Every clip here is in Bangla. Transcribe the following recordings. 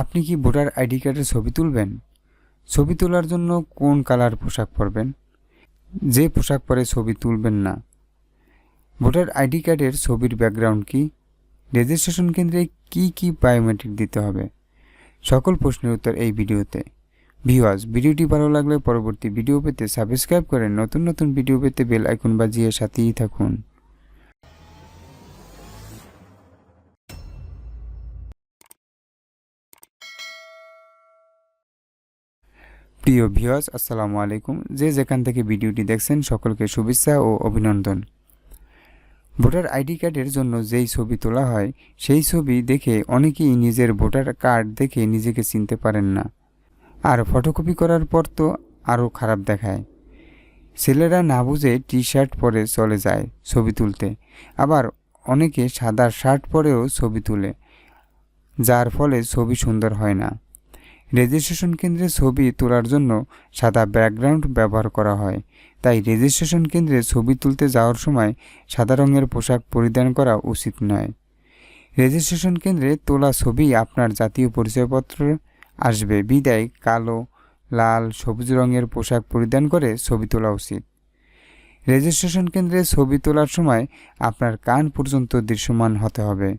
আপনি কি ভোটার আইডি কার্ডের ছবি তুলবেন? ছবি তোলার জন্য কোন কালার পোশাক পরবেন? যে পোশাক পরে ছবি তুলবেন না। ভোটার আইডি কার্ডের ছবির ব্যাকগ্রাউন্ড কি? রেজিস্ট্রেশন কেন্দ্রে কি কি বায়োমেট্রিক দিতে হবে? সকল প্রশ্নের উত্তর এই ভিডিওতে। ভিওয়াজ ভিডিওটি ভালো লাগলে পরবর্তী ভিডিও পেতে সাবস্ক্রাইব করে নতুন নতুন ভিডিও পেতে বেল আইকন বাজিয়ে সাথেই থাকুন। প্রিয় ভিওয়াজ আসসালামু আলাইকুম। যে যেখান থেকে ভিডিওটি দেখছেন, সকলকে শুভেচ্ছা ও অভিনন্দন। ভোটার আইডি কার্ডের জন্য যেই ছবি তোলা হয়, সেই ছবি দেখে অনেকেই নিজের ভোটার কার্ড দেখে নিজেকে চিনতে পারেন না। আর ফটোকপি করার পর তো আরও খারাপ দেখায়। ছেলেরা না বুঝে টি শার্ট পরে চলে যায় ছবি তুলতে। আবার অনেকে সাদা শার্ট পরেও ছবি তুলে, যার ফলে ছবি সুন্দর হয় না। রেজিস্ট্রেশন কেন্দ্রে ছবি তোলার জন্য সাদা ব্যাকগ্রাউন্ড ব্যবহার করা হয়। তাই রেজিস্ট্রেশন কেন্দ্রে ছবি তুলতে যাওয়ার সময় সাদা রঙের পোশাক পরিধান করা উচিত নয়। রেজিস্ট্রেশন কেন্দ্রে তোলা ছবি আপনার জাতীয় পরিচয়পত্র আসবে। বিদায়, কালো, লাল, সবুজ রঙের পোশাক পরিধান করে ছবি তোলা উচিত। রেজিস্ট্রেশন কেন্দ্রে ছবি তোলার সময় আপনার কান পর্যন্ত দৃশ্যমান হতে হবে।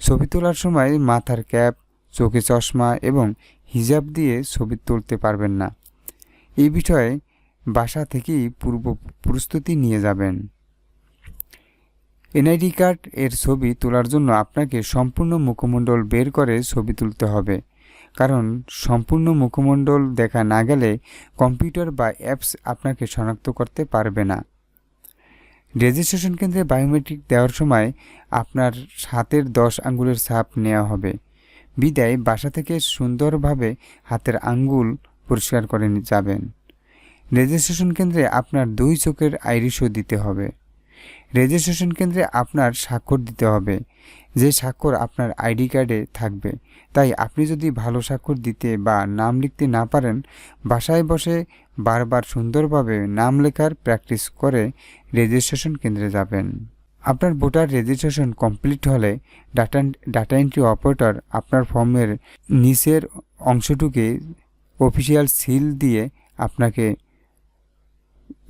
ছবি তোলার সময় মাথার ক্যাপ, চোখে চশমা এবং হিজাব দিয়ে ছবি তুলতে পারবেন না। এই বিষয়ে বাসা থেকেই পূর্ব প্রস্তুতি নিয়ে যাবেন। এনআইডি কার্ড এর ছবি তোলার জন্য আপনাকে সম্পূর্ণ মুখমণ্ডল বের করে ছবি তুলতে হবে। কারণ সম্পূর্ণ মুখমণ্ডল দেখা না গেলে কম্পিউটার বা অ্যাপস আপনাকে শনাক্ত করতে পারবে না। রেজিস্ট্রেশন কেন্দ্রে বায়োমেট্রিক দেওয়ার সময় আপনার হাতের দশ আঙ্গুলের ছাপ নেওয়া হবে। বিদায় বাসা থেকে সুন্দরভাবে হাতের আঙ্গুল পরিষ্কার করে যাবেন। রেজিস্ট্রেশন কেন্দ্রে আপনার দুই চোখের আইরিশও দিতে হবে। রেজিস্ট্রেশন কেন্দ্রে আপনার স্বাক্ষর দিতে হবে। যে স্বাক্ষর আপনার আইডি কার্ডে থাকবে, তাই আপনি যদি ভালো স্বাক্ষর দিতে বা নাম লিখতে না পারেন, বাসায় বসে বারবার সুন্দরভাবে নাম লেখার প্র্যাকটিস করে রেজিস্ট্রেশন কেন্দ্রে যাবেন। আপনার ভোটার রেজিস্ট্রেশন কমপ্লিট হলে ডাটা ডাটা এন্ট্রি অপারেটর আপনার ফর্মের নিচের অংশটুকে অফিসিয়াল সিল দিয়ে আপনাকে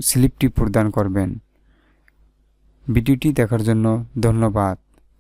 স্লিপটি প্রদান করবেন। ভিডিওটি দেখার জন্য ধন্যবাদ।